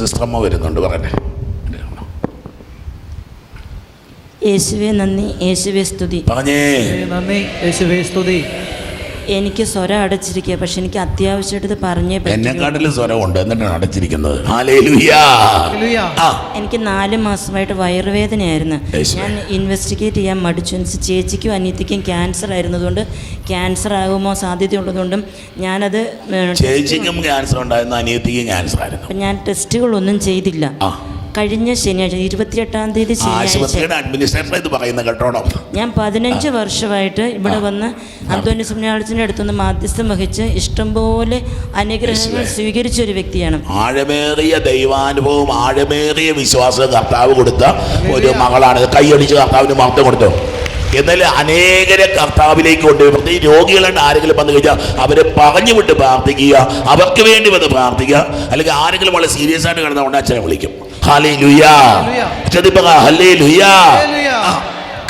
സിസ്റ്റമ്മ വരുന്നുണ്ട് പറയട്ടെ യേശുവേ നന്ദി. യേശുവേ സ്തുതി. പറഞ്ഞേ. യേശുവേ നന്ദി. യേശുവേ സ്തുതി. എനിക്ക് സ്വരം അടച്ചിരിക്കുക. പക്ഷെ എനിക്ക് അത്യാവശ്യമായിട്ട് ഇത് പറഞ്ഞേ പറ്റൂ. എന്നെക്കാട്ടിലും സ്വരമുണ്ട്. എന്നിട്ടാണ് അടച്ചിരിക്കുന്നത്. എനിക്ക് നാല് മാസമായിട്ട് വയറുവേദനയായിരുന്നു. ഞാൻ ഇൻവെസ്റ്റിഗേറ്റ് ചെയ്യാൻ മടിച്ചു. ചേച്ചിക്കും അനിയത്തിക്കും ക്യാൻസർ ആയിരുന്നതുകൊണ്ട് ക്യാൻസർ ആകുമോ സാധ്യതയുള്ളതുകൊണ്ടും ഞാനത് ചേച്ചിക്കും ക്യാൻസർ ഉണ്ടായിരുന്നു. അനിയത്തിക്കും ക്യാൻസർ ആയിരുന്നു. ഞാൻ ടെസ്റ്റുകളൊന്നും ചെയ്തില്ല. ആ. കഴിഞ്ഞ ശനിയാഴ്ച ഇരുപത്തിയെട്ടാം തീയതി ശനിയാഴ്ച. ആശുപത്രിയുടെ അഡ്മിനിസ്ട്രേറ്റർ ഇത് പറയുന്ന കേട്ടോണം. ഞാൻ പതിനഞ്ച് വർഷമായിട്ട് ഇവിടെ വന്ന് അന്തോണി സുബ്രഹ്മണ്യത്തിന്റെ അടുത്തുനിന്ന് മാധ്യസ്ഥം വഹിച്ച് ഇഷ്ടംപോലെ അനുഗ്രഹങ്ങൾ സ്വീകരിച്ച ഒരു വ്യക്തിയാണ്. ആഴമേറിയ ദൈവാനുഭവം ആഴമേറിയ വിശ്വാസം കർത്താവ് കൊടുത്ത ഒരു മകളാണ്. കൈയടിച്ച് കർത്താവിന് മഹത്വം കൊടുത്തു. എന്നാൽ അനേകരെ കർത്താവിലേക്ക് കൊണ്ട് പ്രത്യേകിച്ച് രോഗികളുണ്ട് ആരെങ്കിലും വന്നു കഴിഞ്ഞാൽ അവരെ പറഞ്ഞു വിട്ട് പ്രാർത്ഥിക്കുക. അവർക്ക് വേണ്ടി വന്ന് പ്രാർത്ഥിക്കുക. അല്ലെങ്കിൽ ആരെങ്കിലും വളരെ സീരിയസ് ആയിട്ട് കിടന്ന കൊണ്ട് അച്ഛനെ വിളിക്കും. ഹാലേ ലുയാ. ഹല്ലേ ലുയാ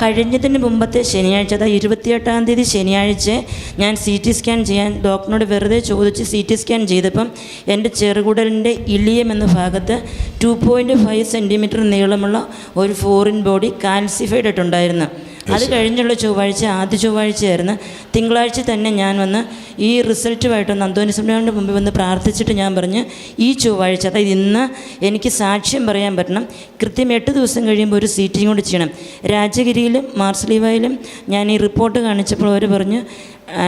കഴിഞ്ഞതിന് മുമ്പത്തെ ശനിയാഴ്ച അതായത് ഇരുപത്തിയെട്ടാം തീയതി ശനിയാഴ്ച ഞാൻ സി ടി സ്കാൻ ചെയ്യാൻ ഡോക്ടറിനോട് വെറുതെ ചോദിച്ച് സി ടി സ്കാൻ ചെയ്തപ്പം എന്റെ ചെറുകുടലിന്റെ ഇളിയം എന്ന ഭാഗത്ത് ടു പോയിന്റ് ഫൈവ് സെന്റിമീറ്റർ നീളമുള്ള ഒരു ഫോറിൻ ബോഡി കാൽസിഫൈഡ് ആയിട്ടുണ്ടായിരുന്നു. അത് കഴിഞ്ഞുള്ള ചൊവ്വാഴ്ച ആദ്യ ചൊവ്വാഴ്ചയായിരുന്നു. തിങ്കളാഴ്ച തന്നെ ഞാൻ വന്ന് ഈ റിസൾട്ടുമായിട്ടൊന്ന് അന്തോണി സുബ്രഹ്മണ്യന്റെ മുമ്പിൽ വന്ന് പ്രാർത്ഥിച്ചിട്ട് ഞാൻ പറഞ്ഞ് ഈ ചൊവ്വാഴ്ച അതായത് ഇന്ന് എനിക്ക് സാക്ഷ്യം പറയാൻ പറ്റണം. കൃത്യം എട്ട് ദിവസം കഴിയുമ്പോൾ ഒരു സീറ്റിംഗ് കൂടി ചെയ്യണം. രാജഗിരിയിലും മാർസലീവയിലും ഞാൻ ഈ റിപ്പോർട്ട് കാണിച്ചപ്പോൾ അവർ പറഞ്ഞു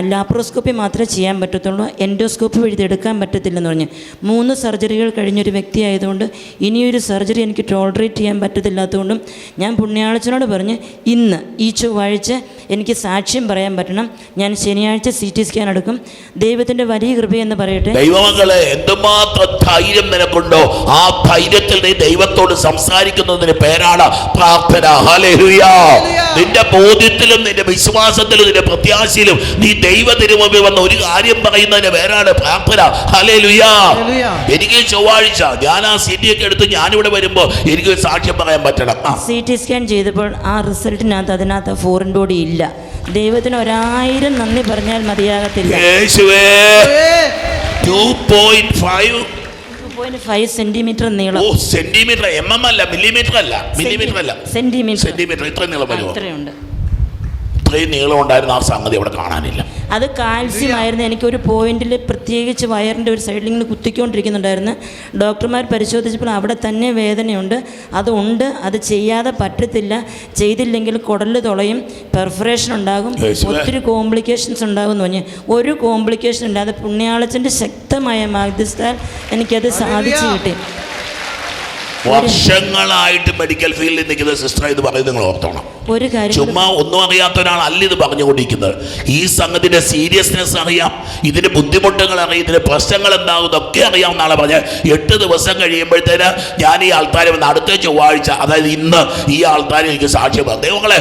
ലാപ്രോസ്കോപ്പി മാത്രമേ ചെയ്യാൻ പറ്റത്തുള്ളൂ എൻഡോസ്കോപ്പി വഴി എടുക്കാൻ പറ്റത്തില്ലെന്ന് പറഞ്ഞു. മൂന്ന് സർജറികൾ കഴിഞ്ഞൊരു വ്യക്തി ആയതുകൊണ്ട് ഇനിയൊരു സർജറി എനിക്ക് ടോളറേറ്റ് ചെയ്യാൻ പറ്റത്തില്ലാത്തതുകൊണ്ടും ഞാൻ പുണ്യാളച്ചനോട് പറഞ്ഞ് ഇന്ന് ഈ ചൊവ്വാഴ്ച എനിക്ക് സാക്ഷ്യം പറയാൻ പറ്റണം. ഞാൻ ശനിയാഴ്ച സി ടി സ്കാൻ എടുക്കും. ദൈവത്തിന്റെ വലിയ കൃപയെന്ന് പറയട്ടെ. ദൈവമക്കളെ എന്തുമാത്രം ധൈര്യം നിനക്കുണ്ടോ? ആ ധൈര്യത്തിൽ നീ ദൈവത്തോട് സംസാരിക്കുന്നതിന് പേരാണ് പ്രാർത്ഥന. നിന്റെ ബോധ്യത്തിലും നിന്റെ വിശ്വാസത്തിലും നിന്റെ പ്രത്യാശയിലും നീ ദൈവ തിരുമുമ്പിൽ വന്ന ഒരു കാര്യം പറയുന്നതിന് പേരാണ് പ്രാർത്ഥന. ഹലേ ലുയാ എനിക്ക് ചൊവ്വാഴ്ച ഞാൻ ആ സി ഒക്കെ എടുത്ത് ഞാനിവിടെ വരുമ്പോൾ എനിക്ക് ഒരു സാക്ഷ്യം പറയാൻ പറ്റണം. ആ. സി ടി സ്കാൻ ചെയ്തപ്പോൾ ആ റിസൾട്ടിനകത്ത് അതിനകത്ത് ഫോറിൻ ബോഡി ഇല്ല. ദൈവത്തിന് ഒരായിരം നന്ദി പറഞ്ഞാൽ മതിയാകത്തില്ല. യേശുവേ. Two point five two centimetre ഓ നീളം. സെന്റിമീറ്റർ എം എം അല്ല മില്ലിമീറ്റർ അല്ല മില്ലിമീറ്റർ അല്ല. സെന്റിമീറ്റർ സെന്റിമീറ്റർ ഇത്ര നീളം വരുമോ? അത്രയുണ്ട്. ഇത്രയും നീളം ഉണ്ടായിരുന്ന ആ സംഗതി അവിടെ കാണാനില്ല. അത് കാൽസ്യം ആയിരുന്നു എനിക്കൊരു പോയിന്റിൽ പ്രത്യേകിച്ച് വയറിന്റെ ഒരു സൈഡിൽ ഇങ്ങനെ കുത്തിക്കൊണ്ടിരിക്കുന്നുണ്ടായിരുന്നു. ഡോക്ടർമാർ പരിശോധിച്ചപ്പോൾ അവിടെ തന്നെ വേദനയുണ്ട്. അതുണ്ട് അത് ചെയ്യാതെ പറ്റത്തില്ല. ചെയ്തില്ലെങ്കിൽ കുടൽ തുളയും പെർഫറേഷൻ ഉണ്ടാകും. ഒത്തിരി കോംപ്ലിക്കേഷൻസ് ഉണ്ടാകും എന്ന് പറഞ്ഞു. ഒരു കോംപ്ലിക്കേഷൻ ഇല്ലാതെ പുണ്യാളച്ചന്റെ ശക്തമായ മാധ്യസ്ഥാൽ എനിക്കത് സാധിച്ചു കിട്ടി. വർഷങ്ങളായിട്ട് മെഡിക്കൽ ഫീൽഡിൽ നിൽക്കുന്ന സിസ്റ്റർ ഇത് പറയുന്നത് നിങ്ങൾ ഓർത്തോണം. ഒരു കാര്യം ചുമ്മാ ഒന്നും അറിയാത്ത ഒരാളല്ല ഇത് പറഞ്ഞുകൊണ്ടിരിക്കുന്നത്. ഈ സംഗതിയുടെ സീരിയസ്നെസ് അറിയാം ഇതിന്റെ ബുദ്ധിമുട്ടുകൾ അറിയാം ഇതിന്റെ പ്രശ്നങ്ങൾ എന്താകും ഇതൊക്കെ അറിയാം എന്നാണ് പറഞ്ഞത്. എട്ട് ദിവസം കഴിയുമ്പോഴത്തേന് ഞാൻ ഈ ആൾക്കാരെ വന്ന് അടുത്ത ചൊവ്വാഴ്ച അതായത് ഇന്ന് ഈ ആൾക്കാരെ എനിക്ക് സാക്ഷ്യം പറഞ്ഞു. ദൈവങ്ങളെ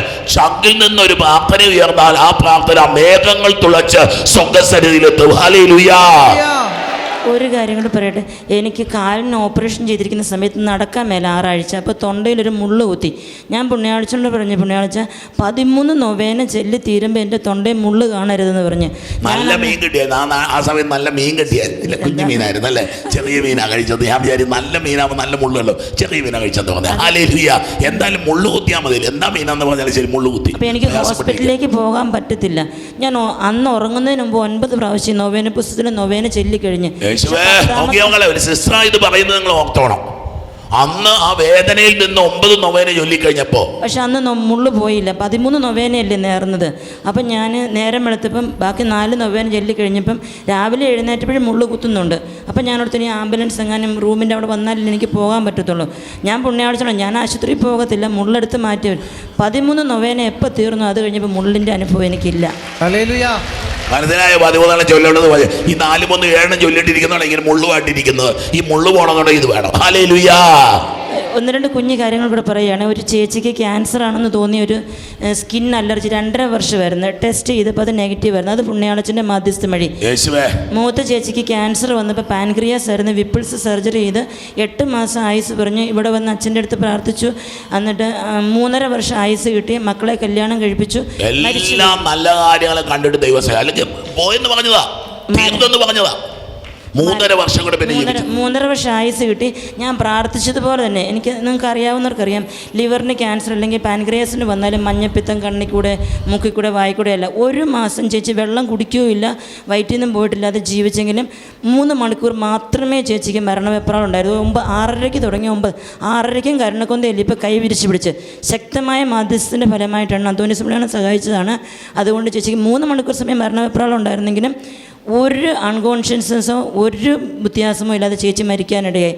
നിന്ന് ഒരു പ്രാർത്ഥന ഉയർന്നാൽ ആ പ്രാർത്ഥന മേഘങ്ങൾ തുളച്ച് സ്വർഗസന്നിധിയിലെത്തും. ഹലേ ഹല്ലേലൂയ. ഒരു കാര്യം കൂടി പറയട്ടെ. എനിക്ക് കാലിന് ഓപ്പറേഷൻ ചെയ്തിരിക്കുന്ന സമയത്ത് നടക്കാൻ മേല ആറാഴ്ച. അപ്പോൾ തൊണ്ടയിലൊരു മുള്ള് കുത്തി. ഞാൻ പുണ്യാഴ്ചയോട് പറഞ്ഞു പുണ്യാഴ്ച പതിമൂന്ന് നൊവേന ചെല്ലി തീരുമ്പോൾ എന്റെ തൊണ്ടയിൽ മുള്ള് കാണരുതെന്ന് പറഞ്ഞ്. നല്ല മീൻ കിട്ടിയായിരുന്നു ആ നാ- ആ സമയം നല്ല മീൻ കിട്ടിയായിരുന്നില്ല കുഞ്ഞു മീനായിരുന്നു അല്ലേ? ചെറിയ മീനാ കഴിച്ചത്. ഞാൻ വിചാരി നല്ല മീനാകുമ്പോൾ നല്ല മുള്ളുള്ളൂ ചെറിയ മീനാ കഴിച്ചെന്ന് പറഞ്ഞാൽ ഹാലേലുയ എന്തായാലും മുള്ളു കുത്തിയാൽ മതി. എന്താ മീനാന്ന് പറഞ്ഞാൽ ശരി മുള്ളു കുത്തി. അപ്പോൾ എനിക്ക്. ഹോസ്പിറ്റലിലേക്ക് പോകാൻ പറ്റത്തില്ല. ഞാൻ അന്ന് ഉറങ്ങുന്നതിന് മുമ്പ് ഒൻപത് പ്രാവശ്യം നൊവേന പുസ്തകത്തിൽ നൊവേന ചൊല്ലിക്കഴിഞ്ഞ്. യേശുവേ നോക്കിയ ഒരു സിസ്റ്റർ ഇത് പറയുന്നത് നിങ്ങൾ ഓർത്തോണം. അന്ന് ആ വേദനയിൽ നിന്ന് ഒമ്പത് നൊവേന ചൊല്ലിക്കഴിഞ്ഞപ്പോ പക്ഷെ അന്ന് മുള്ളു പോയില്ല. പതിമൂന്ന് നൊവേനയല്ലേ നേർന്നത്. അപ്പം ഞാൻ നേരം വെളുത്തപ്പം ബാക്കി നാല് നൊവേന ചൊല്ലി കഴിഞ്ഞപ്പം രാവിലെ എഴുന്നേറ്റപ്പോഴും മുള്ളു കുത്തുന്നുണ്ട്. അപ്പം ഞാനോടത്ത് ഇനി ആംബുലൻസ് എങ്ങാനും റൂമിന്റെ അവിടെ വന്നാലേ എനിക്ക് പോകാൻ പറ്റത്തുള്ളൂ. ഞാൻ പുണ്യാഴ്ച ഞാൻ ആശുപത്രിയിൽ പോകത്തില്ല മുള്ളെടുത്ത് മാറ്റി പതിമൂന്ന് നൊവേന എപ്പോൾ തീർന്നു? അത് കഴിഞ്ഞപ്പോൾ മുള്ളിന്റെ അനുഭവം എനിക്കില്ല. ഹല്ലേലൂയ. പതിമൂന്നാണ് ചൊല്ലേണ്ടത്. ഈ നാലും മൂന്ന് ഏഴെണ്ണം ചൊല്ലിട്ടിരിക്കുന്നതാണ് ഇങ്ങനെ മുള്ളുമായിട്ടിരിക്കുന്നത് ഈ മുള്ളു പോകണമെന്നുണ്ടെങ്കിൽ ഇത് വേണം. ഹാലേ ലുയാ ഒന്ന് രണ്ട് കുഞ്ഞു കാര്യങ്ങൾ കൂടെ പറയുകയാണ്. ഒരു ചേച്ചിക്ക് ക്യാൻസർ ആണെന്ന് തോന്നിയ ഒരു സ്കിൻ അലർജി രണ്ടര വർഷം വർഷമായിരുന്നു ടെസ്റ്റ് ചെയ്തപ്പോൾ അത് നെഗറ്റീവ് ആയിരുന്നു. അത് പുണ്യാളച്ചന്റെ മാധ്യസ്ഥം വഴി. മൂത്ത ചേച്ചിക്ക് ക്യാൻസർ വന്നപ്പോൾ പാൻക്രിയാസ് ആയിരുന്നു. വിപ്പിൾസ് സർജറി ചെയ്ത് എട്ട് മാസം ആയുസ് പറഞ്ഞു ഇവിടെ വന്ന് അച്ഛന്റെ അടുത്ത് പ്രാർത്ഥിച്ചു. എന്നിട്ട് മൂന്നര വർഷം ആയുസ് കിട്ടി. മക്കളെ കല്യാണം കഴിപ്പിച്ചു. എല്ലാം നല്ല കാര്യങ്ങളെ കണ്ടിട്ട് ദൈവസേന അല്ലെങ്കിൽ പോയെന്ന് പറഞ്ഞതാ. പറഞ്ഞതാ. മൂന്നര വർഷം കൂടെ പിന്നെ മൂന്നര വർഷം ആയുസ് കിട്ടി. ഞാൻ പ്രാർത്ഥിച്ചതുപോലെ തന്നെ എനിക്ക് നിങ്ങൾക്ക് അറിയാവുന്നവർക്കറിയാം. ലിവറിന് ക്യാൻസർ അല്ലെങ്കിൽ പാൻക്രിയാസിന് വന്നാലും മഞ്ഞപ്പിത്തം കണ്ണിൽ കൂടെ മൂക്കിൽ കൂടെ വായിക്കൂടെ കൂടെ അല്ല. ഒരു മാസം ചേച്ചി വെള്ളം കുടിക്കുകയില്ല വയറ്റിൽ നിന്നും പോയിട്ടില്ലാതെ ജീവിച്ചെങ്കിലും മൂന്ന് മണിക്കൂർ മാത്രമേ ചേച്ചിക്ക് മരണവെപ്രാളം ഉണ്ടായിരുന്നു. ഒമ്പത് ആറരയ്ക്ക് തുടങ്ങി. ഒമ്പത് ആറരയ്ക്കും കരുണക്കൊന്തയില്ല ഇപ്പോൾ കൈ വിരിച്ചു പിടിച്ച്. ശക്തമായ മാധ്യസ്ഥത്തിന്റെ ഫലമായിട്ടാണ് അന്തോണിസുമണിയാണ് സഹായിച്ചതാണ്. അതുകൊണ്ട് ചേച്ചിക്ക് മൂന്ന് മണിക്കൂർ സമയം മരണവെപ്രാളം ഉണ്ടായിരുന്നെങ്കിലും ഒരു അൺകോൺഷ്യൻസ്നെസ്സോ ഒരു വ്യത്യാസമോ ഇല്ലാതെ ചേച്ചി മരിക്കാനിടയായി.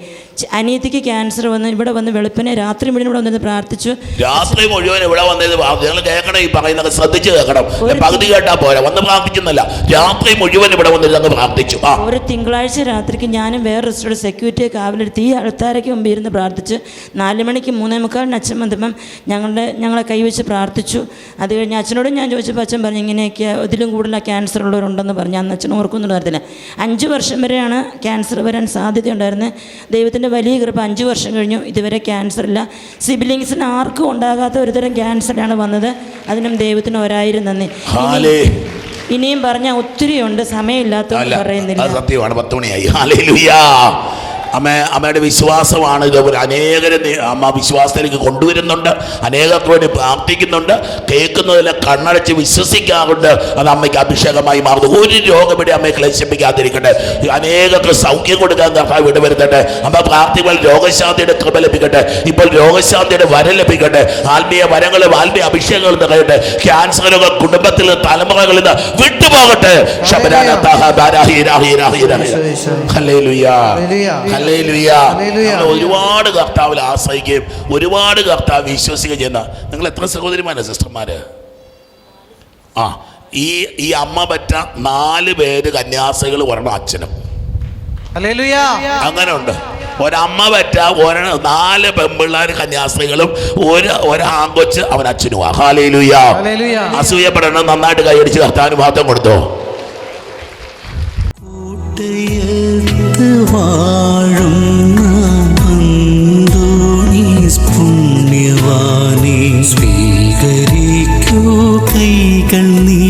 അനിയത്തിക്ക് ക്യാൻസർ വന്ന് ഇവിടെ വന്ന് വെളുപ്പിനെ രാത്രി മുഴുവൻ ഇവിടെ വന്നിരുന്നു പ്രാർത്ഥിച്ചു. രാത്രി മുഴുവൻ ഇവിടെ വന്നത് നിങ്ങൾ കേൾക്കണം ഈ പറയുന്നത് ശ്രദ്ധിച്ച് കേൾക്കണം. പകുതി കേട്ടാ പോരാ വന്ന് പ്രാർത്ഥിക്കുന്നില്ല രാത്രി മുഴുവൻ ഇവിടെ വന്നിരുന്നു പ്രാർത്ഥിച്ചു. ഒരു തിങ്കളാഴ്ച രാത്രിക്ക് ഞാനും വേറെ റിസ്റ്റോടെ സെക്യൂരിറ്റിയെ കാവലെടുത്ത് ഈ അടുത്താരയ്ക്ക് മുമ്പ് ഇരുന്ന് പ്രാർത്ഥിച്ച്. നാല് മണിക്ക് മൂന്നേ മുക്കാലിന് അച്ഛൻ വന്നപ്പം ഞങ്ങളുടെ ഞങ്ങളെ കൈവച്ച് പ്രാർത്ഥിച്ചു. അത് കഴിഞ്ഞ് അച്ഛനോടും ഞാൻ ചോദിച്ചപ്പോൾ അച്ഛൻ പറഞ്ഞു ഇങ്ങനെയൊക്കെ ഇതിലും കൂടുതൽ ക്യാൻസർ ഉള്ളവരുണ്ടെന്ന് പറഞ്ഞു. അന്ന് അച്ഛൻ ഓർക്കുന്നുണ്ട് അറിയത്തില്ല അഞ്ച് വർഷം വരെയാണ് ക്യാൻസർ വരാൻ സാധ്യത ഉണ്ടായിരുന്നത്. ദൈവത്തിന്റെ വലിയ കൃപ അഞ്ച് വർഷം കഴിഞ്ഞു. ഇതുവരെ ക്യാൻസർ ഇല്ല. സിബിലിങ്സിന് ആർക്കും ഉണ്ടാകാത്ത ഒരുതരം ക്യാൻസറാണ് വന്നത്. അതിനും ദൈവത്തിന് ഒരായിരം നന്ദി. ഇനിയും പറഞ്ഞാൽ ഒത്തിരിയുണ്ട് ഉണ്ട്. അല്ല പറയുന്നില്ല. സത്യമാണ്. പത്ത് മണിയായി. അമ്മ അമ്മയുടെ വിശ്വാസമാണ് ഒരു അനേകരെ അമ്മ വിശ്വാസത്തിലേക്ക് കൊണ്ടുവരുന്നുണ്ട്. അനേകർക്ക് വേണ്ടി പ്രാർത്ഥിക്കുന്നുണ്ട്. കേൾക്കുന്നതിൽ കണ്ണടച്ച് വിശ്വസിക്കാറുണ്ട്. അത് അമ്മയ്ക്ക് അഭിഷേകമായി മാറുന്നു. ഒരു രോഗം ഇവിടെ അമ്മയെ ക്ലേശിപ്പിക്കാതിരിക്കട്ടെ. അനേകർക്ക് സൗഖ്യം കൊടുക്കാൻ കർത്താവ് വരുത്തട്ടെ. അമ്മ പ്രാർത്ഥികൾ രോഗശാന്തിയുടെ കൃപ ലഭിക്കട്ടെ. ഇപ്പോൾ രോഗശാന്തിയുടെ വരം ലഭിക്കട്ടെ. ആത്മീയ വരങ്ങളും ആത്മീയ അഭിഷേകങ്ങളും നിറയട്ടെ. ക്യാൻസറുകൾ കുടുംബത്തിൽ നിന്ന് തലമുറകളിൽ നിന്ന് വിട്ടുപോകട്ടെ. ശബരാന ഒരുപാട് കർത്താവിൽ ആശ്രയിക്കുകയും ഒരുപാട് കർത്താവ് വിശ്വസിക്കുകയും ചെയ്യുന്ന നിങ്ങൾ എത്ര സഹോദരിമാരെ സിസ്റ്റർമാര്? ആ ഈ ഈ അമ്മ പറ്റ നാല് പേര് കന്യാസികൾ ഒരെണ്ണം അച്ഛനും. അങ്ങനെ ഉണ്ട് ഒരമ്മ പറ്റ ഒര നാല് പെമ്പിള്ളാർ കന്യാസ്ത്രീകളും ഒരു ഒരാങ്കൊച്ച് അവൻ അച്ഛനുമാ ഹാലേലുയാ അസൂയപ്പെടണം നന്നായിട്ട് കൈയടിച്ച് കർത്താവിന് മഹത്വം കൊടുത്തോ. കോട്ടയത്ത് വാഴുന്ന അന്തോണീസ് പുണ്യവാനെ സ്വീകരിക്കൂ കൈകൾ ആപിയാ